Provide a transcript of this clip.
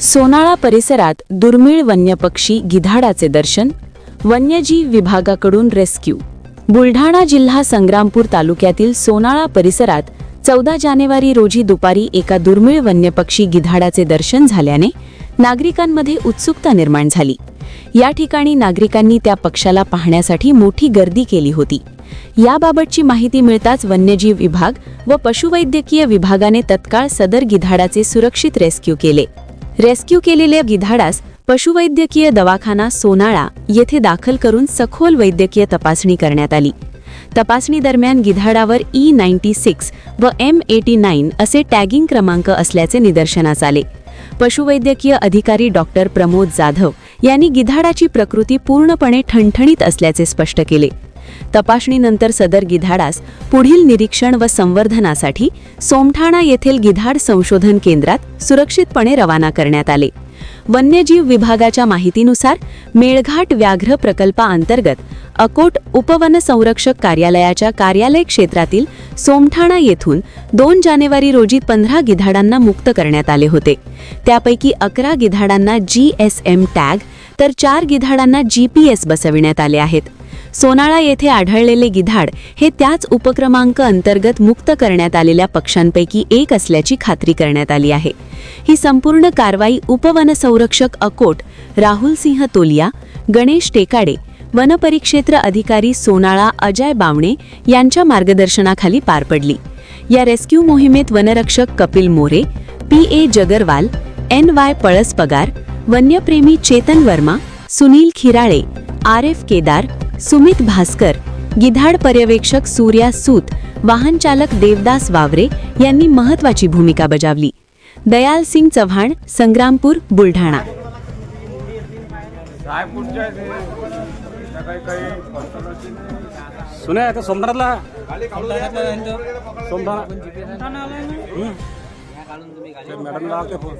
सोनाळा परिसरात दुर्मिळ वन्यपक्षी गिधाडाचे दर्शन वन्यजीव विभागाकडून रेस्क्यू. बुलढाणा जिल्हा संग्रामपूर तालुक्यातील सोनाळा परिसरात चौदा जानेवारी रोजी दुपारी एका दुर्मिळ वन्यपक्षी गिधाडाचे दर्शन झाल्याने नागरिकांमध्ये उत्सुकता निर्माण झाली. या ठिकाणी नागरिकांनी त्या पक्षाला पाहण्यासाठी मोठी गर्दी केली होती. याबाबतची माहिती मिळताच वन्यजीव विभाग व पशुवैद्यकीय विभागाने तत्काळ सदर गिधाडाचे सुरक्षित रेस्क्यू केले. रेस्क्यू केलेल्या गिधाडास पशुवैद्यकीय दवाखाना सोनाळा येथे दाखल करून सखोल वैद्यकीय तपासणी करण्यात आली. तपासणी दरम्यान गिधाडावर ई नाईन्टी सिक्स व एम एटी नाईन असे टॅगिंग क्रमांक असल्याचे निदर्शनास आले. पशुवैद्यकीय अधिकारी डॉक्टर प्रमोद जाधव यांनी गिधाडाची प्रकृती पूर्णपणे ठणठणीत असल्याचे स्पष्ट केले. तपासणीनंतर सदर गिधाडास पुढील निरीक्षण व संवर्धनासाठी सोमठाणा येथील गिधाड संशोधन केंद्रात सुरक्षितपणे रवाना करण्यात आले. वन्यजीव विभागाच्या माहितीनुसार मेळघाट व्याघ्र प्रकल्पाअंतर्गत अकोट उपवन संरक्षक कार्यालयाच्या कार्यालय क्षेत्रातील सोमठाणा येथून दोन जानेवारी रोजी पंधरा गिधाडांना मुक्त करण्यात आले होते. त्यापैकी अकरा गिधाडांना जी एस एम टॅग तर चार गिधाडांना जी पी एस बसविण्यात आले आहेत. सोनाळा येथे आढळलेले गिधाड हे त्याच उपक्रमांक अंतर्गत मुक्त करण्यात आलेल्या पक्ष्यांपैकी एक असल्याची खात्री करण्यात आली आहे. ही संपूर्ण कारवाई उपवनसंरक्षक अकोट राहुल सिंह तोलिया गणेश टेकाडे वनपरिक्षेत्र अधिकारी सोनाळा अजय बावणे यांच्या मार्गदर्शनाखाली पार पडली. या रेस्क्यू मोहिमेत वनरक्षक Kapil More P A Jagarwal N Y Palas Pagar वन्यप्रेमी Chetan Verma Sunil Khirale R F Kedar Sumit Bhaskar गिधाड पर्यवेक्षक सूर्या सूत वाहनचालक देवदास वावरे यांनी महत्वाची भूमिका बजावली. दयाल सिंग चव्हाण संग्रामपूर बुलढाणा. सुने सोमनाथला. मॅडमला फोन.